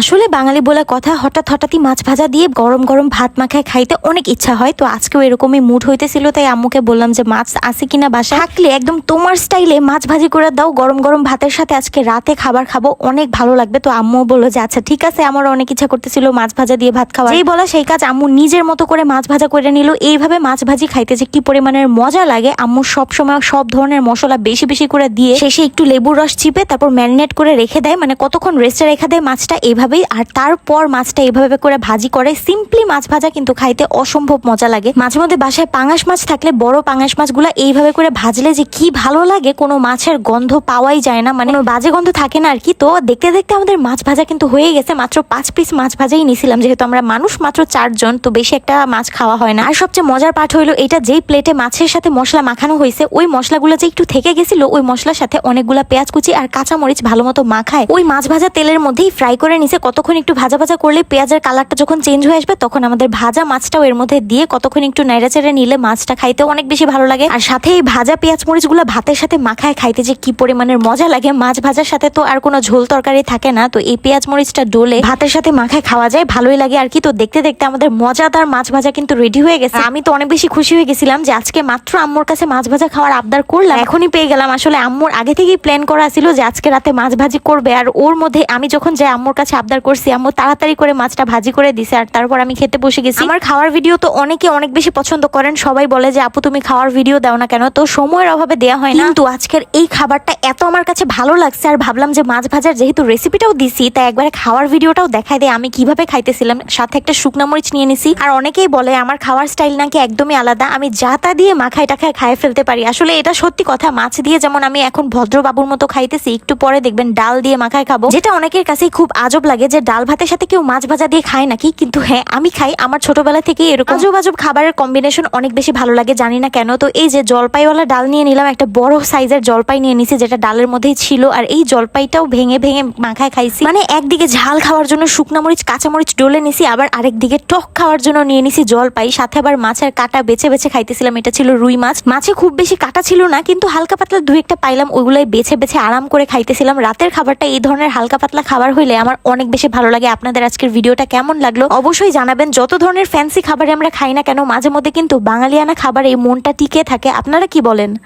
আসলে বাঙালি বলে কথা হঠাৎ হঠাৎই মাছ ভাজা দিয়ে গরম গরম ভাত মাখায় খাইতে অনেক ইচ্ছা হয়। তো আজকেও এরকমই মুড হইতেছিল, তাই আম্মুকে বললাম যে, মাছ আছে কিনা বাসা থাকলে একদম তোমার স্টাইলে মাছ ভাজি করে দাও, গরম গরম ভাতের সাথে আজকে রাতে খাবার খাব, অনেক ভালো লাগবে। তো আম্মু বলল যে আচ্ছা ঠিক আছে। আমার অনেক ইচ্ছা করতেছিল মাছ ভাজা দিয়ে ভাত খাওয়া যেই বলা সেই কাজ আম্মু নিজের মতো করে মাছ ভাজা করে নিল। এইভাবে মাছ ভাজি খাইতে যে কি পরিমাণের মজা লাগে, আম্মু সব সময় সব ধরনের মশলা বেশি বেশি করে দিয়ে শেষে একটু লেবুর রস চিপে তারপর ম্যারিনেট করে রেখে দেয়। মানে কতক্ষণ রেস্টে রেখে দেয় মাছটা এইভাবেই আর তারপর মাছটা এইভাবে করে ভাজি করে সিম্পলি মাছ ভাজা কিন্তু খাইতে অসম্ভব মজা লাগে। মাঝে মধ্যে বাসায় পাঙাশ মাছ থাকলে বড় পাঙাশ মাছগুলো এইভাবে করে ভাজলে যে কি ভালো লাগে, কোনো মাছের গন্ধ পাওয়াই যায় না। মানে বাজে গন্ধ থাকে না আর কি। তো দেখতে দেখতে আমাদের মাছ ভাজা কিন্তু হয়ে গেছে। মাত্র পাঁচ পিস মাছ ভাজাই নিছিলাম, যেহেতু আমরা মানুষ মাত্র চারজন, তো বেশি একটা মাছ খাওয়া হয় না। আর সবচেয়ে মজার পাঠ হইল এটা, যেই প্লেটে মাছের সাথে মশলা মাখানো হয়েছে ওই মশলাগুলো যে একটু থেকে গেছিল, ওই মশলার সাথে অনেকগুলা পেঁয়াজ কুচি আর কাঁচা মরিচ ভালো মতো মাখায়, ওই মাছ ভাজা তেলের মধ্যেই ফ্রাই করে নিছে। কতক্ষণ একটু ভাজা ভাজা করলে পেঁয়াজের কালারটা যখন চেঞ্জ হয়ে আসবে, তখন আমাদের ভাজা মাছটাও এর মধ্যে দিয়ে কতক্ষণ একটু নেড়ে চেড়ে নিলে মাছটা খাইতে অনেক বেশি ভালো লাগে। আর সাথে এই ভাজা পেঁয়াজ মরিচগুলো ভাতের সাথে মাখায় খাইতে যে কি পরিমাণের মজা লাগে, মাছ ভাজার সাথে তো আর কোনো ঝোল তরকারি থাকে না। তো এই পেঁয়াজ মরিচটা ডোলে ভাতের সাথে মাখায় খাওয়া যায়, ভালোই লাগে। আর কি, তো দেখতে দেখতে আমাদের মজাদার মাছ ভাজা কিন্তু রেডি হয়ে গেছে। আমি তো অনেক বেশি খুশি হয়ে গেছিলাম যে আজকে মাত্র আম্মুর কাছে মাছ ভাজা খাওয়ার আবদার করলাম। এখনই পেয়ে গেলাম। আসলে আম্মুর আগে থেকেই প্ল্যান করা ছিল যে আজকে রাতে মাছ ভাজি করবে। আর ওর মধ্যে আমি যখন যাই আম্মুর কাছে আবদার করছি আম্মু তাড়াতাড়ি করে মাছটা ভাজি করে দিছে আর তারপর আমি খেতে বসে গেছি। আমার খাওয়ার ভিডিও তো অনেকে অনেক বেশি পছন্দ করেন সবাই বলে যে আপু তুমি খাওয়ার ভিডিও দাও না কেন? তো সময়ের অভাবে দেওয়া হয় না। কিন্তু আজকের এই খাবারটা এত আমার কাছে ভালো লাগছে আর ভাবলাম যে মাছ ভাজার যেহেতু রেসিপিটাও দিছি তাই একবারে খাওয়ার ভিডিওটাও দেখাই দেয় আমি কীভাবে খাইতেছিলাম সাথে একটা শুকনা মরিচ নিয়ে নিছি। আর অনেকেই বলে আমার খাওয়ার স্টাইল নাকি একদমই আলাদা। আমি যা তা দিয়ে মাখায় টাখায় খায় ফেলতে পারি। আসলে এটা সত্যি কথা মাছ দিয়ে যেমন আমি এখন ভদ্রবাবুর মতো খাইতেছি একটু পরে দেখবেন ডাল দিয়ে মাখায় খাব যেটা অনেকের কাছেই খুব আজব লাগে। যে ডাল ভাতের সাথে কেউ মাছ ভাজা দিয়ে খায় নাকি? কিন্তু হ্যাঁ আমি খাই। আমার ছোটবেলা থেকে এরকম আজব আজব খাবারের কম্বিনেশন অনেক বেশি ভালো লাগে জানি না কেন। তো এই যে জলপাইওয়ালা ডাল নিয়ে নিলাম একটা বড় সাইজের জলপাই নিয়ে নিছি যেটা ডালের মধ্যেই ছিল। আর এই জলপাইটাও ভেঙে ভেঙে মাখায় খাইছি। মানে একদিকে ঝাল খাওয়ার জন্য শুকনা মরিচ কাঁচা মরিচ ডলে নিছি আবার আরেকদিকে টক খাওয়ার জন্য নিয়ে নিছি জলপাই। সাথে আবার মাছের কাটা বেছে বেছে খাইতেছিলাম এটা ছিল রুই মাছ। মাছে খুব বেশি কাটা ছিল না কিন্তু হালকা পাতলা দুই একটা পাইলাম ওইগুলাই বেছে বেছে আরাম করে খাইতেছিলাম। রাতের খাবারটা এই ধরনের হালকা পাতলা খাবার হইলে আমার অনেক বেশি ভালো লাগে। আপনাদের আজকের ভিডিওটা কেমন লাগল? অবশ্যই জানাবেন যত ধরনের ফ্যান্সি খাবারে আমরা খাই না কেন, মাঝে মধ্যে কিন্তু বাঙালিয়ানা এই মনটা টিকে থাকে। আপনারা কি বলেন?